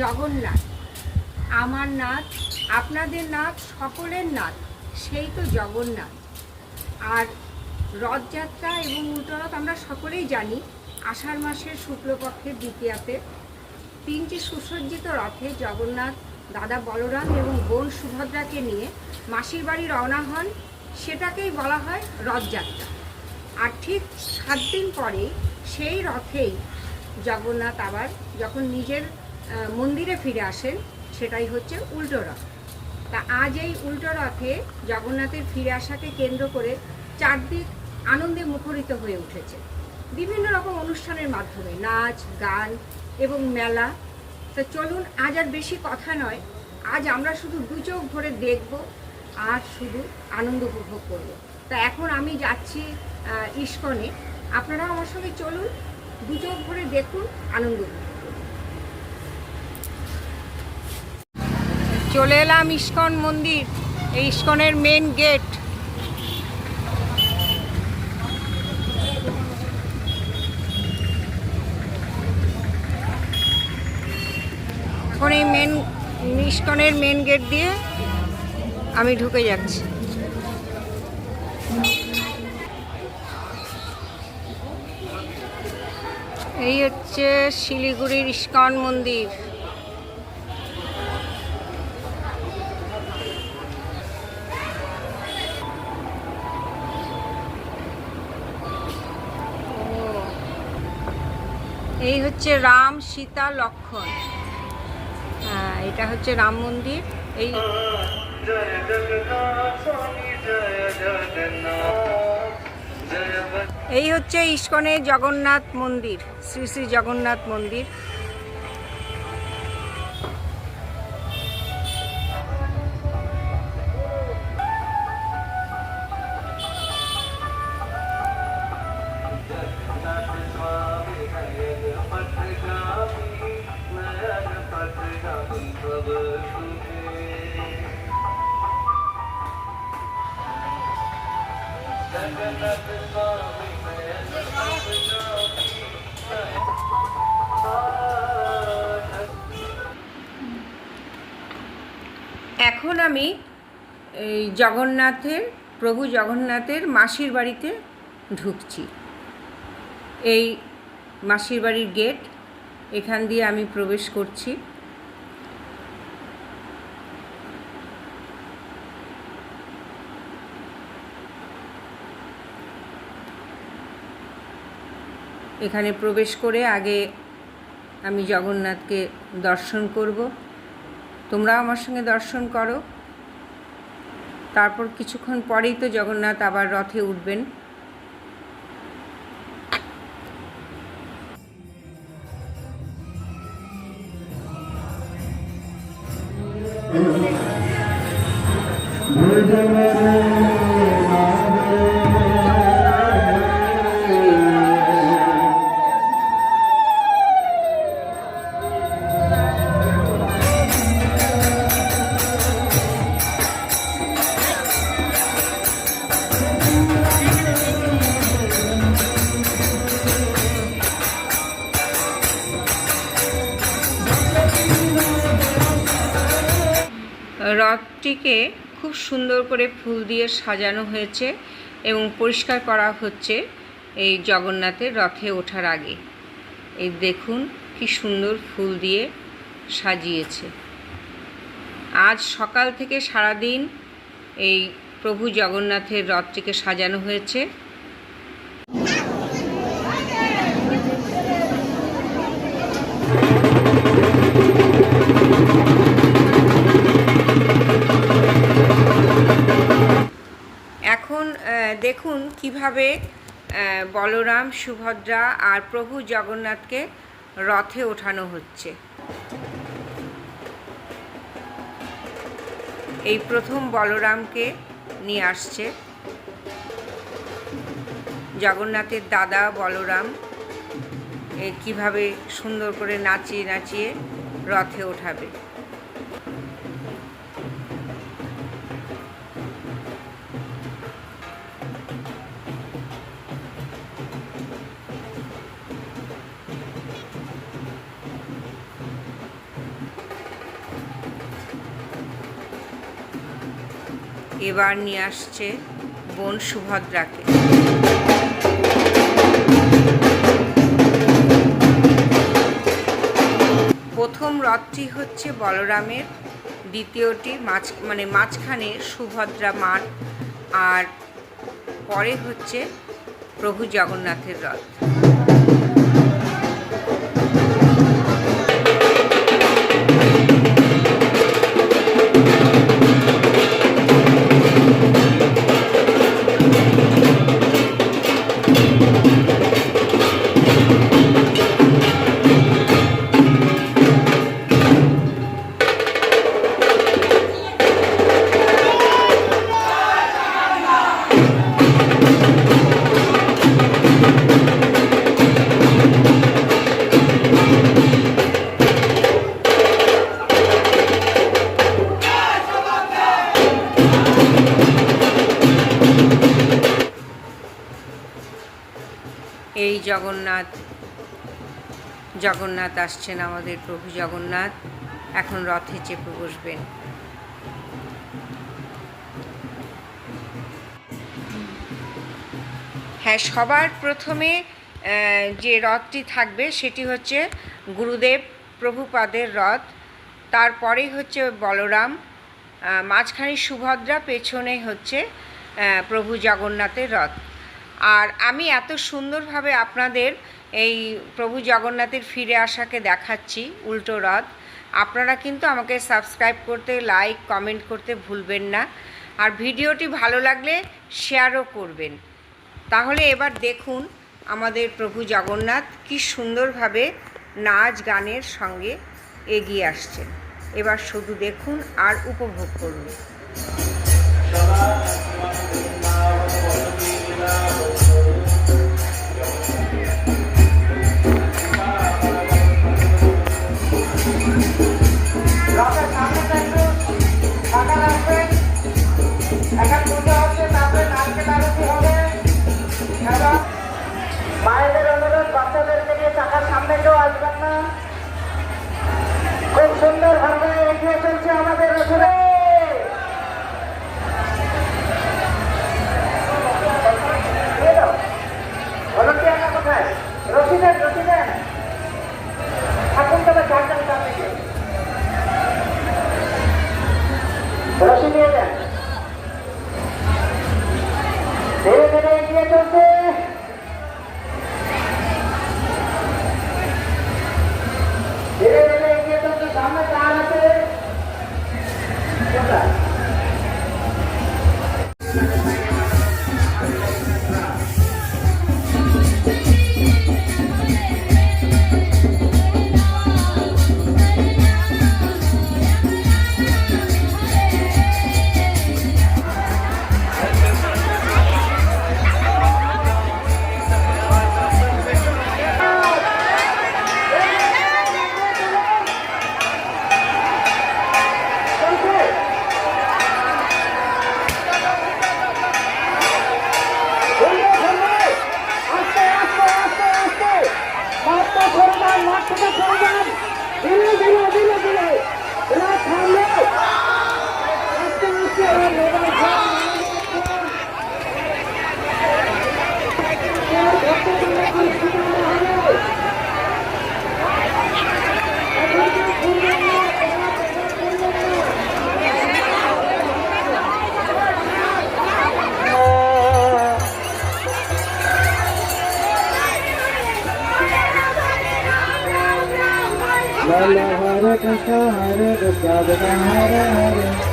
জগন্নাথ। আমার নাথ, আপনাদের নাথ, সকলের নাথ, সেই তো জগন্নাথ। আর রথযাত্রা এবং উল্টো রথ আমরা সকলেই জানি, আষাঢ় মাসের শুক্লপক্ষের দ্বিতীয়াতে। তিনটি সুসজ্জিত রথে জগন্নাথ, দাদা বলরাম এবং বোন সুভদ্রাকে নিয়ে মাসির বাড়ি রওনা হন, সেটাকেই বলা হয় রথযাত্রা। আর ঠিক সাত দিন পরে সেই রথেই জগন্নাথ আবার যখন নিজের মন্দিরে ফিরে আসেন, সেটাই হচ্ছে উল্টো রথ। তা আজ এই উল্টো রথে জগন্নাথের ফিরে আসাকে কেন্দ্র করে চারদিক আনন্দে মুখরিত হয়ে উঠেছে। বিভিন্ন রকম অনুষ্ঠানের মাধ্যমে, নাচ, গান এবং মেলা। তো চলুন, আজ আর বেশি কথা নয়। আজ আমরা শুধু দু চোখ ভরে দেখব, আর শুধু আনন্দ উপভোগ করব। তা এখন আমি যাচ্ছি ইস্কনে। আপনারা আমার সঙ্গে চলুন দু চোখ ভরে দেখুন, আনন্দ উপভোগ চলে এলাম ইস্কন মন্দির, এই ইস্কনের মেন গেট এখন এই মেন ইস্কনের মেন গেট দিয়ে আমি ঢুকে যাচ্ছি। এই হচ্ছে শিলিগুড়ির ইস্কন মন্দির। হচ্ছে রাম সীতা লক্ষণ। হ্যাঁ এটা হচ্ছে রাম মন্দির। এই এই হচ্ছে ইস্কনের জগন্নাথ মন্দির, শ্রী শ্রী জগন্নাথ মন্দির। এখন আমি এই জগন্নাথের, প্রভু জগন্নাথের মাসির বাড়িতে ঢুকছি। এই মাসির বাড়ির গেট, এখান দিয়ে আমি প্রবেশ করছি। এখানে প্রবেশ করে আগে আমি জগন্নাথকে দর্শন করব। তোমরা আমার সঙ্গে দর্শন করো। তারপর কিছুক্ষণ পরেই তো জগন্নাথ আবার রথে উঠবেন। রথটিকে খুব সুন্দর করে ফুল দিয়ে সাজানো হয়েছে এবং পরিষ্কার করা হচ্ছে এই জগন্নাথের রথে ওঠার আগে। এই দেখুন কি সুন্দর ফুল দিয়ে সাজিয়েছে। আজ সকাল থেকে সারাদিন এই প্রভু জগন্নাথের রথটিকে সাজানো হয়েছে। দেখুন কীভাবে বলরাম, সুভদ্রা আর প্রভু জগন্নাথকে রথে ওঠানো হচ্ছে। এই প্রথম বলরামকে নিয়ে আসছে। জগন্নাথের দাদা বলরাম কীভাবে সুন্দর করে নাচিয়ে নাচিয়ে রথে ওঠাবে। এবার নিয়ে আসছে বোন সুভদ্রাকে। প্রথম রথটি হচ্ছে বলরামের, দ্বিতীয়টি মাঝ মানে মাঝখানে সুভদ্রা মার, আর পরে হচ্ছে প্রভু জগন্নাথের রথ। জগন্নাথ। জগন্নাথ আসছেন আমাদের প্রভু জগন্নাথ। এখন রথে চেপে বসবেন। হ্যাঁ সবার প্রথমে যে রথটি থাকবে সেটি হচ্ছে গুরুদেব প্রভুপাদের রথ। তারপরেই হচ্ছে বলরাম। মাঝখানে সুভদ্রা, পেছনে হচ্ছে প্রভু জগন্নাথের রথ। আর আমি এত সুন্দরভাবে আপনাদের এই প্রভু জগন্নাথের ফিরে আসাকে দেখাচ্ছি, উল্টো রথ। আপনারা কিন্তু আমাকে সাবস্ক্রাইব করতে লাইক কমেন্ট করতে ভুলবেন না। আর ভিডিওটি ভালো লাগলে শেয়ারও করবেন। তাহলে এবার দেখুন আমাদের প্রভু জগন্নাথ কি সুন্দরভাবে নাচ গানের সঙ্গে এগিয়ে আসছেন। এবার শুধু দেখুন আর উপভোগ করুন। हर हर हर हर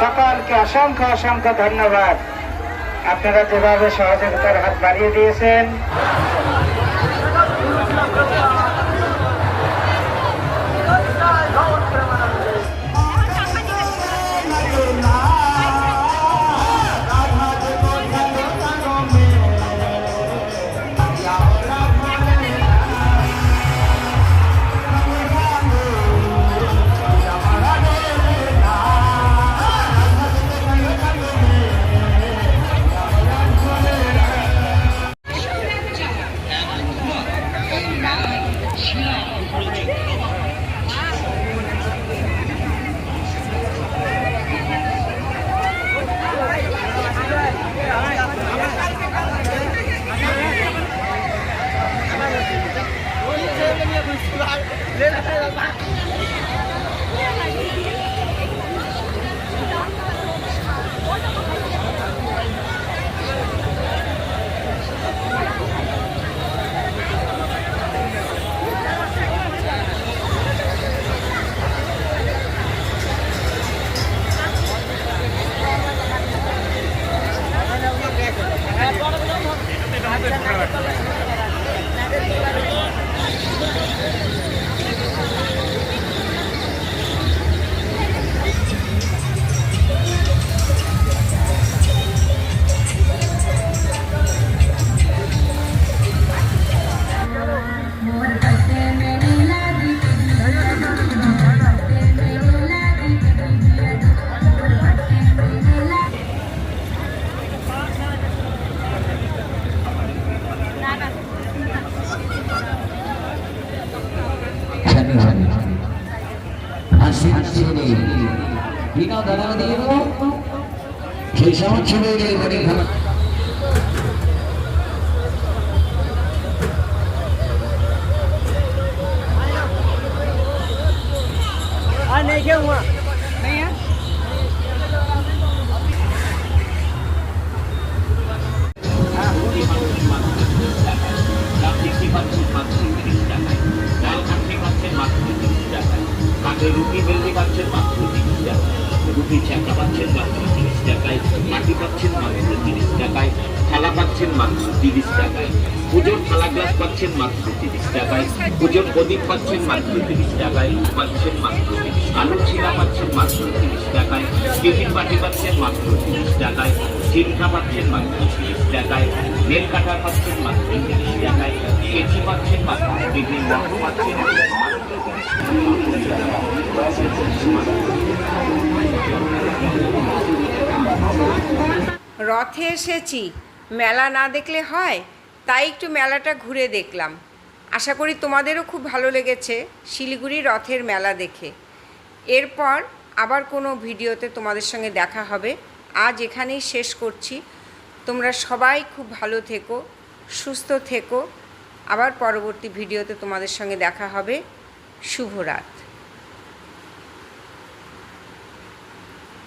সকলকে অসংখ্য অসংখ্য ধন্যবাদ। আপনারা যেভাবে সহযোগিতার হাত বাড়িয়ে দিয়েছেন 电话 পাচ্ছেন মাত্র তিরিশ টাকায়, পুজোর প্রদীপ পাচ্ছেন মাত্র তিরিশ টাকায়, পাচ্ছেন মাত্র তিরিশ আলুর ছিলা পাচ্ছেন মাত্র তিরিশ টাকায়, টিফিন বাটি পাচ্ছেন মাত্র তিরিশ টাকায় চিমটা পাচ্ছেন মাত্র তিরিশ টাকায় নেল কাটা পাচ্ছেন মাত্র তিরিশ টাকায়, কেচি পাচ্ছেন মাত্র বিভিন্ন পাচ্ছেন। রথে এসেছি মেলা না দেখলে হয় তাই একটু মেলাটা ঘুরে দেখলাম। আশা করি তোমাদেরও খুব ভালো লেগেছে শিলিগুড়ি রথের মেলা দেখে। এরপর আবার কোনো ভিডিওতে তোমাদের সঙ্গে দেখা হবে। আজ এখানেই শেষ করছি। তোমরা সবাই খুব ভালো থেকো, সুস্থ থেকো। আবার পরবর্তী ভিডিওতে তোমাদের সঙ্গে দেখা হবে। শুভরাত